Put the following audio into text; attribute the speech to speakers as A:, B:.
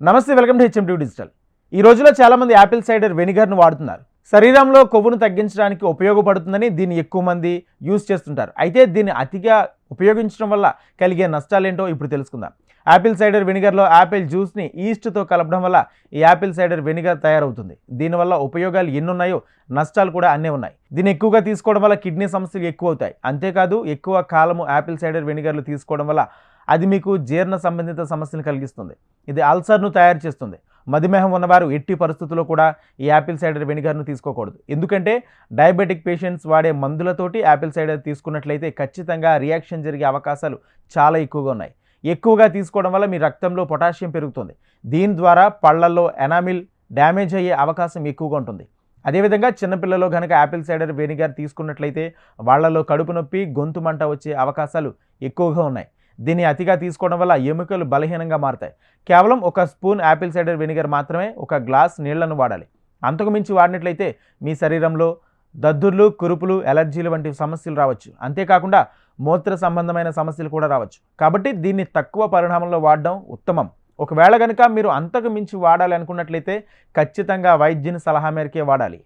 A: నమస్తే welcome to HM digital. ఈ రోజులో చాలామంది యాపిల్ సైడర్ వెనిగర్ను వాడుతున్నారు. శరీరంలో కొవ్వును తగ్గించడానికి ఉపయోగపడుతుందని దీన్ని ఎక్కువ మంది యూజ్ చేస్తుంటారు. అయితే దీన్ని అతిగా ఉపయోగించడం వల్ల కలిగే నష్టాలేంటో ఇప్పుడు తెలుసుకుందాం. యాపిల్ సైడర్ వెనిగర్లో యాపిల్ జ్యూస్ని ఈస్ట్తో కలపడం వల్ల ఈ యాపిల్ సైడర్ వెనిగర్ తయారవుతుంది. దీనివల్ల ఉపయోగాలు ఎన్ని ఉన్నాయో నష్టాలు కూడా అన్నీ ఉన్నాయి. దీన్ని ఎక్కువగా తీసుకోవడం వల్ల కిడ్నీ సమస్యలు ఎక్కువ అవుతాయి అంతేకాదు ఎక్కువ కాలము యాపిల్ సైడర్ వెనిగర్లు తీసుకోవడం వల్ల అది మీకు జీర్ణ సంబంధిత సమస్యలు కలిగిస్తుంది. ఇది అల్సర్ను తయారు చేస్తుంది. మధుమేహం ఉన్నవారు ఎట్టి పరిస్థితుల్లో కూడా ఈ యాపిల్ సైడర్ వెనిగర్ను తీసుకోకూడదు. ఎందుకంటే డయాబెటిక్ పేషెంట్స్ వాడే మందులతోటి యాపిల్ సైడర్ తీసుకున్నట్లయితే ఖచ్చితంగా రియాక్షన్ జరిగే అవకాశాలు చాలా ఎక్కువగా ఉన్నాయి. ఎక్కువగా తీసుకోవడం వల్ల మీ రక్తంలో పొటాషియం పెరుగుతుంది. దీని ద్వారా పళ్ళల్లో ఎనామిల్ డ్యామేజ్ అయ్యే అవకాశం ఎక్కువగా ఉంటుంది. అదేవిధంగా చిన్నపిల్లలు కనుక యాపిల్ సైడర్ వెనిగర్ తీసుకున్నట్లయితే వాళ్ళలో కడుపు నొప్పి గొంతు మంట వచ్చే అవకాశాలు ఎక్కువగా ఉన్నాయి. దీన్ని అతిగా తీసుకోవడం వల్ల ఎముకలు బలహీనంగా మారతాయి. కేవలం ఒక స్పూన్ యాపిల్ సైడర్ వెనిగర్ మాత్రమే ఒక గ్లాస్ నీళ్ళను వాడాలి. అంతకు మించి వాడినట్లయితే మీ శరీరంలో దద్దుర్లు కురుపులు ఎలర్జీలు వంటి సమస్యలు రావచ్చు. అంతేకాకుండా మూత్ర సంబంధమైన సమస్యలు కూడా రావచ్చు. కాబట్టి దీన్ని తక్కువ పరిణామంలో వాడడం ఉత్తమం. ఒకవేళ కనుక మీరు అంతకు మించి వాడాలి అనుకున్నట్లయితే ఖచ్చితంగా వైద్యుని సలహా మేరకే వాడాలి.